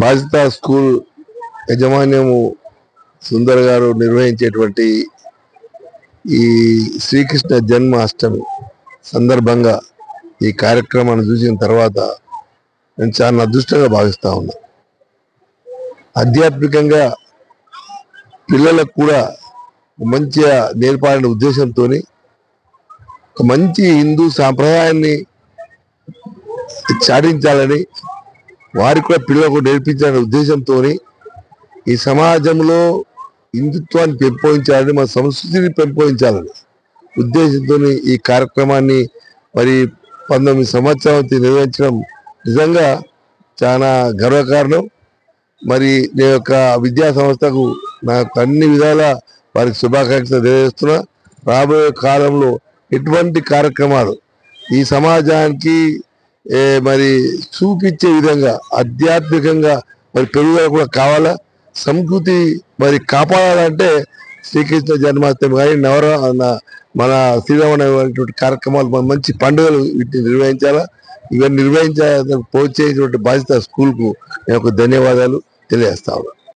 బాధిత స్కూల్ యజమాన్యము సుందర్ గారు నిర్వహించేటువంటి ఈ శ్రీకృష్ణ జన్మాష్టమి సందర్భంగా ఈ కార్యక్రమాన్ని చూసిన తర్వాత నేను చాలా అదృష్టంగా భావిస్తా ఉన్నా. ఆధ్యాత్మికంగా పిల్లలకు కూడా మంచిగా నేర్పాలనే ఉద్దేశంతో ఒక మంచి హిందూ సాంప్రదాయాన్ని చాటించాలని వారికి కూడా పిల్లలకు నేర్పించాలనే ఉద్దేశంతో ఈ సమాజంలో హిందుత్వాన్ని పెంపొందించాలని మన సంస్కృతిని పెంపొందించాలని ఉద్దేశంతో ఈ కార్యక్రమాన్ని మరి పంతొమ్మిది సంవత్సరాలు నిర్వహించడం నిజంగా చాలా గర్వకారణం. మరి నేను యొక్క విద్యా సంస్థకు నాకు అన్ని విధాల వారికి శుభాకాంక్షలు తెలియజేస్తున్నా. రాబోయే కాలంలో ఎటువంటి కార్యక్రమాలు ఈ సమాజానికి మరి చూపించే విధంగా ఆధ్యాత్మికంగా మరి పెరుగుదల కూడా కావాలా? సంస్కృతి మరి కాపాడాలంటే శ్రీకృష్ణ జన్మాష్టమి కానీ నవర మన శ్రీరామనటువంటి కార్యక్రమాలు మన మంచి పండుగలు వీటిని నిర్వహించాలా? ఇవన్నీ నిర్వహించాలని ప్రోత్సహించినటువంటి బాధ్యత స్కూల్కు. నేను ఒక ధన్యవాదాలు తెలియజేస్తా ఉన్నాను